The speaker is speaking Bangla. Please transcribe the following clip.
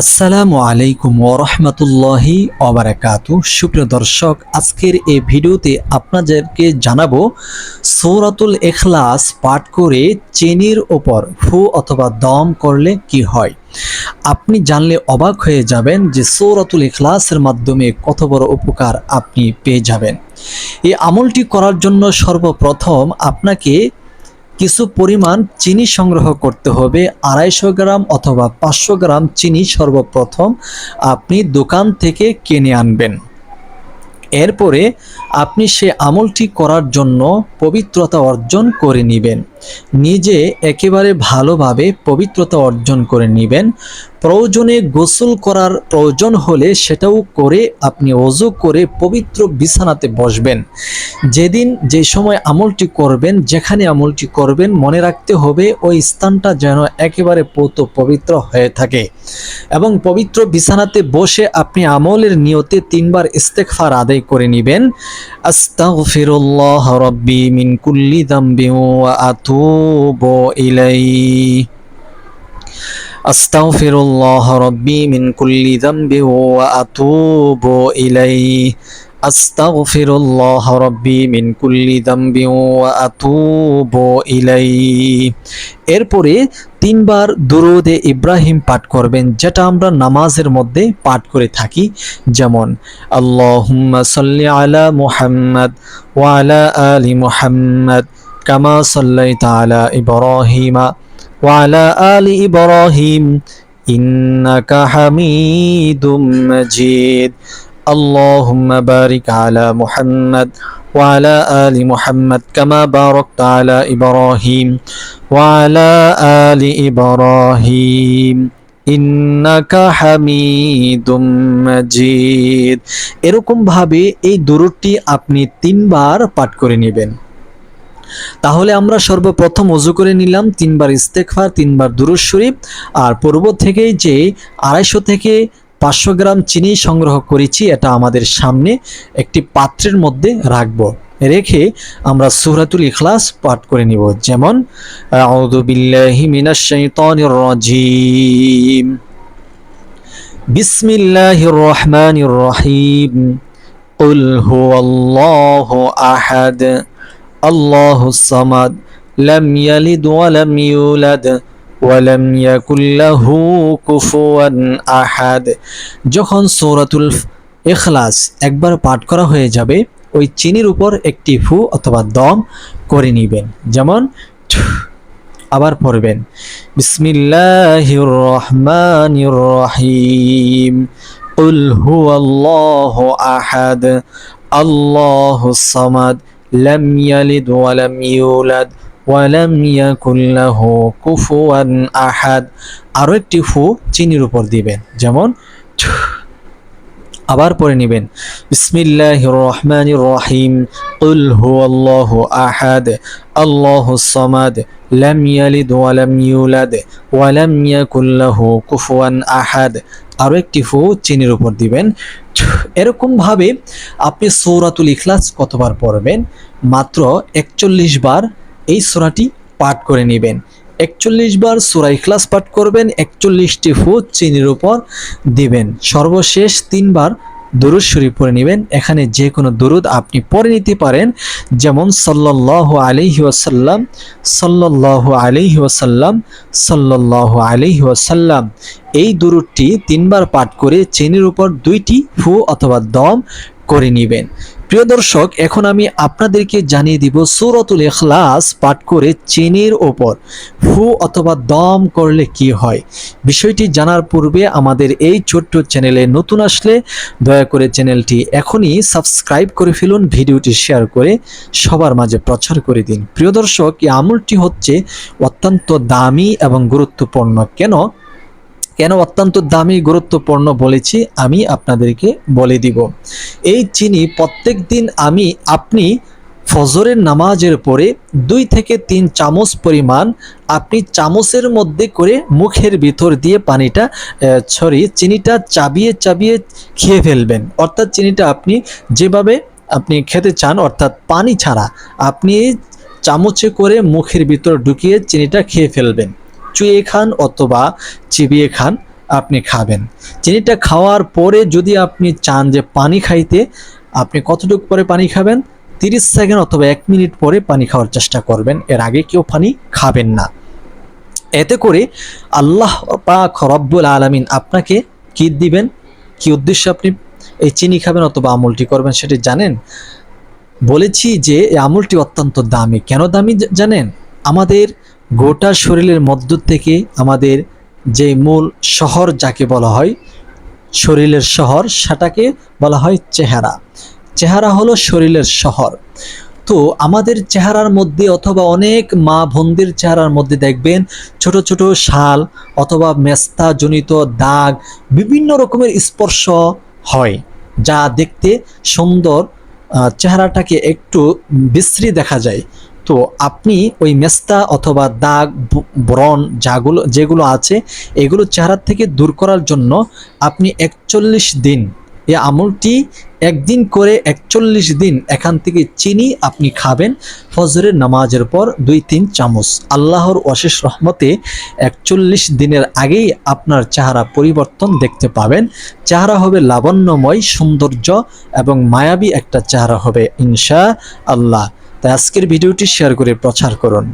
আসসালামু আলাইকুম ওরহমতুল্লাহি অবরাকাতু সুপ্রিয় দর্শক, আজকের এই ভিডিওতে আপনাদেরকে জানাব সৌরাতুল এখলাস পাঠ করে চেনির ওপর ফু অথবা দম করলে কি হয়। আপনি জানলে অবাক হয়ে যাবেন যে সৌরাতুল এখলাসের মাধ্যমে কত বড় উপকার আপনি পেয়ে যাবেন। এই আমলটি করার জন্য সর্বপ্রথম আপনাকে কিছু পরিমাণ চিনি সংগ্রহ করতে হবে, আড়াইশো গ্রাম অথবা পাঁচশো গ্রাম চিনি সর্বপ্রথম আপনি দোকান থেকে কিনে আনবেন। এরপরে আপনি সে আমলটি করার জন্য পবিত্রতা অর্জন করে নেবেন। নিজে একেবারে ভালোভাবে পবিত্রতা অর্জন করে নেবেন। প্রয়োজনে গোসল করার প্রয়োজন হলে সেটাও করে আপনি অজু করে পবিত্র বিছানাতে বসবেন। যেদিন যে সময় আমলটি করবেন, যেখানে আমলটি করবেন, মনে রাখতে হবে ওই স্থানটা যেন একেবারে পৌত পবিত্র হয়ে থাকে। এবং পবিত্র বিছানাতে বসে আপনি আমলের নিয়তে তিনবার ইস্তেকফার আদায় করে নেবেন। আস্তাগফিরুল্লাহ রব্বি মিন কুল্লি দাম্বি ওয়া আতুবু ইলাইহি। أستغفر الله ربي من كل ذنب وأتوب إليه أستغفر الله ربي من كل ذنب وأتوب إليه এরপরে তিনবার দুরুদে ইব্রাহিম পাঠ করবেন যেটা আমরা নামাজের মধ্যে পাঠ করে থাকি যেমন আল্লাহুম্মা সাল্লি আলা মুহাম্মদ ওয়া আলা আলি মুহাম্মদ কামা সাল্লাইতা আলা ইব্রাহিমা وعلى آل إبراهيم إنك حميد مجيد اللهم بارك على محمد وعلى آل محمد كما باركت على إبراهيم وعلى آل إبراهيم ইন্নাকা হামিদুম মাজিদ এরকম ভাবে এই দুরুদটি আপনি তিনবার পাঠ করে নেবেন তাহলে আমরা সর্বপ্রথম অজু করে নিলাম তিনবার ইস্তেকফার তিনবার দুরুজ শরীফ আর পূর্ব থেকেই যে আড়াইশো থেকে পাঁচশো গ্রাম চিনি সংগ্রহ করেছি এটা আমাদের সামনে একটি পাত্রের মধ্যে রাখবো রেখে আমরা সুরাতুল ইখলাস পাঠ করে নিব যেমন আউযু বিল্লাহি মিনাশ শাইতানির রাজিম বিসমিল্লাহির রহমানির রহিম قل هو الله أحد الله الصمد لم يلد ولم يولد ولم يكن له كفوا أحد যখন সূরাতুল ইখলাস একবার পাঠ করা হয়ে যাবে ওই চিনির উপর একটি ফু অথবা দম করে নেবেন যেমন আবার পড়বেন বিসমিল্লাহির রহমানির রহিম قل هو الله أحد الله الصمد لم يلد ولم يولد ওয়ালাম ইয়াকুন লাহু কুফুয়ান আহাদ আরো একটি ফু চিনির উপর দিবেন যেমন আবার পরে নেবেন। বিসমিল্লাহির রহমানির রহিম কুল হুয়াল্লাহু আহাদ। আল্লাহুস সামাদ। লাম ইয়ালিদ ওয়ালাম ইউলাদ। ওয়ালাম ইয়াকুন লাহু কুফুয়ান আহাদ। আরও একটি ফু চিনির উপর দিবেন। এরকম ভাবে আপনি সৌরাতুল ইখলাস কতবার পড়বেন? মাত্র একচল্লিশ বার এই সোরাটি পাঠ করে নেবেন। একচল্লিশ বার সুরা ইখলাস পাঠ করবেন, একচল্লিশটি ফু চিনির উপর দিবেন। সর্বশেষ তিনবার দুরুদ শরীফ পড়ে নেবেন। এখানে যে কোনো দুরুদ আপনি পড়ে নিতে পারেন। যেমন সাল্লাহ আলিহি ওয়াসাল্লাম সাল্লাহ আলিহি ওয়াসাল্লাম সাল্লাহ আলিহি ওয়াসাল্লাম। এই দুরুদটি তিনবার পাঠ করে চেনির উপর দুইটি ফু অথবা দম করে নেবেন। প্রিয় দর্শক, এখন আমি আপনাদেরকে জানিয়ে দিব সূরাতুল ইখলাস পাঠ করে চেনির ওপর ফু অথবা দম করলে কি হয়। বিষয়টি জানার পূর্বে আমাদের এই ছোট্ট চ্যানেলে নতুন আসলে দয়া করে চ্যানেলটি এখনই সাবস্ক্রাইব করে ফেলুন, ভিডিওটি শেয়ার করে সবার মাঝে প্রচার করে দিন। প্রিয় দর্শক, এই আমলটি হচ্ছে অত্যন্ত দামি এবং গুরুত্বপূর্ণ। কেন? কেন অত্যন্ত দামি, গুরুত্বপূর্ণ বলেছি আমি আপনাদেরকে বলে দিব। এই চিনি প্রত্যেক দিন আমি আপনি ফজরের নামাজের পরে দুই থেকে তিন চামচ পরিমাণ আপনি চামচের মধ্যে করে মুখের ভিতর দিয়ে পানিটা ছড়িয়ে চিনিটা চাবিয়ে চাবিয়ে খেয়ে ফেলবেন। অর্থাৎ চিনিটা আপনি যেভাবে আপনি খেতে চান, অর্থাৎ পানি ছাড়া আপনি চামচে করে মুখের ভিতর ঢুকিয়ে চিনিটা খেয়ে ফেলবেন। চুয়ে খান অথবা চিবিয়ে খান, আপনি খাবেন। চিনিটা খাওয়ার পরে যদি আপনি চান যে পানি খাইতে, আপনি কতটুকু পরে পানি খাবেন? তিরিশ সেকেন্ড অথবা এক মিনিট পরে পানি খাওয়ার চেষ্টা করবেন। এর আগে কেউ পানি খাবেন না। এতে করে আল্লাহ পাক রব্বুল আলামিন আপনাকে কি দিবেন? কি উদ্দেশ্যে আপনি এই চিনি খাবেন অথবা আমলটি করবেন সেটি জানেন? বলেছি যে এই আমলটি অত্যন্ত দামি। কেন দামি জানেন? আমাদের গোটা শরীরের মধ্য থেকে আমাদের যে মূল শহর যাকে বলা হয়, শরীরের শহর সেটাকে বলা হয় চেহারা। চেহারা হলো শরীরের শহর। তো আমাদের চেহারার মধ্যে অথবা অনেক মা বোনদের চেহারার মধ্যে দেখবেন, ছোট ছোট শাল অথবা মেস্তা জনিত দাগ বিভিন্ন রকমের স্পর্শ হয়, যা দেখতে সুন্দর চেহারাটাকে একটু বিশ্রী দেখা যায়। তো আপনি ওই মেস্তা অথবা দাগ ব্রণ যাগুলো, যেগুলো আছে, এগুলো চেহারা থেকে দূর করার জন্য আপনি একচল্লিশ দিন এই আমলটি একদিন করে একচল্লিশ দিন এখান থেকে চিনি আপনি খাবেন ফজরের নামাজের পর দুই, তিন চামচ। আল্লাহর অশেষ রহমতে একচল্লিশ দিনের আগেই আপনার চেহারা পরিবর্তন দেখতে পাবেন। চেহারা হবে লাবণ্যময়, সৌন্দর্য এবং মায়াবী একটা চেহারা হবে ইনশা আল্লাহ। তাই আজকের ভিডিওটি শেয়ার করে প্রচার করুন।